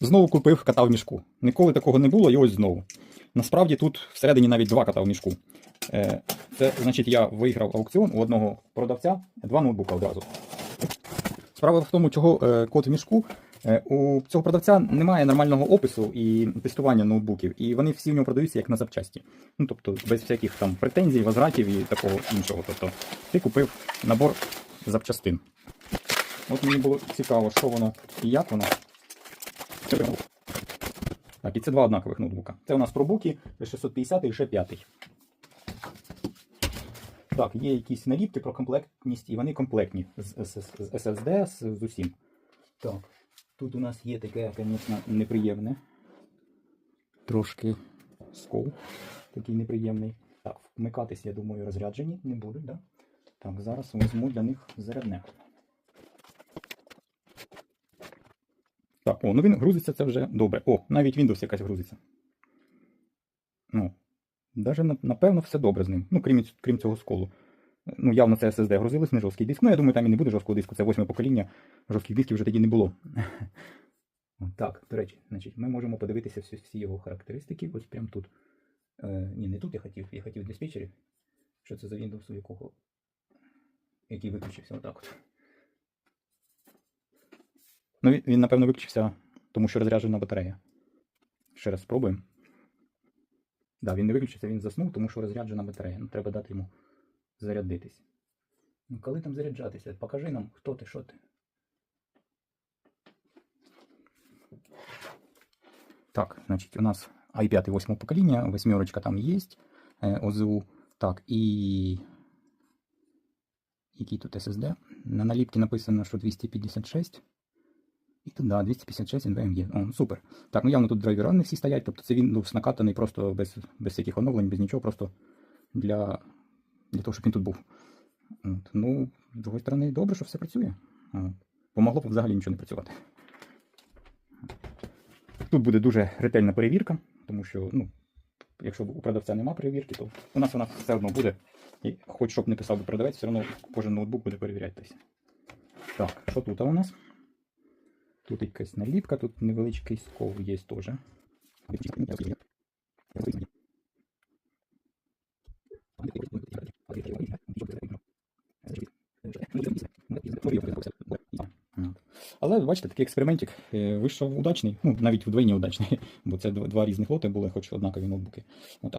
Знову купив кота в мішку. Ніколи такого не було, і ось знову. Насправді тут всередині навіть два кота в мішку. Е, Це значить, я виграв аукціон у одного продавця два ноутбука одразу. Справа в тому, чого е, кот в мішку. Е, У цього продавця немає нормального опису і тестування ноутбуків, і вони всі в нього продаються як на запчасті. Ну тобто без всяких там претензій, возвратів і такого іншого. Тобто ти купив набор запчастин. От мені було цікаво, що воно і як воно. Так, і це два однакових ноутбука. Це у нас пробуки 650 і ще 5. Так, є якісь наліпки про комплектність, і вони комплектні з, SSD, з усім. Так, тут у нас є таке, звісно, неприємне. Трошки скол такий неприємний. Так, вмикатись, я думаю, розряджені не будуть, да? Так, зараз візьму для них зарядне. О, ну він грузиться це вже добре. О, навіть Windows якась грузиться. Ну, даже напевно все добре з ним. Ну, крім, крім цього сколу. Ну, явно це SSD грузилось, не жорсткий диск. Ну, я думаю, там і не буде жорсткого диску, це восьме покоління. Жорстких дисків вже тоді не було. Так, до речі, значить, ми можемо подивитися всі, всі його характеристики. Ось прямо тут. Е, ні, не тут я хотів, я хотів в диспетчері. Що це за Windows, у якого. Який виключився отак от. Ну, він, напевно, виключився, тому що розряджена батарея. Ще раз спробуємо. Да, він не виключився, він заснув, тому що розряджена батарея. Ну, треба дати йому зарядитись. Ну, коли там заряджатися? Покажи нам, хто ти, що ти. Так, значить, у нас i5 8 покоління, восьмерочка там є, е, ОЗУ. Так, і. Який тут SSD? На наліпці написано, що 256. І тут, да, 256 NVMe. О, супер. Так, ну явно тут драйвера не всі стоять, тобто це Windows накатаний просто без, без всяких оновлень, без нічого, просто для, для того, щоб він тут був. От. Ну, з другої сторони, добре, що все працює. От. Помогло б взагалі нічого не працювати. Тут буде дуже ретельна перевірка, тому що, ну, якщо у продавця немає перевірки, то у нас вона все одно буде. І хоч щоб не писав продавець, все одно кожен ноутбук буде перевірятися. Так, що тут у нас? Тут якась наліпка, тут невеличкий скол є теж. Але бачите, такий експериментик е, вийшов удачний, ну навіть вдвойні удачний, бо це два різних лоти були, хоч однакові ноутбуки.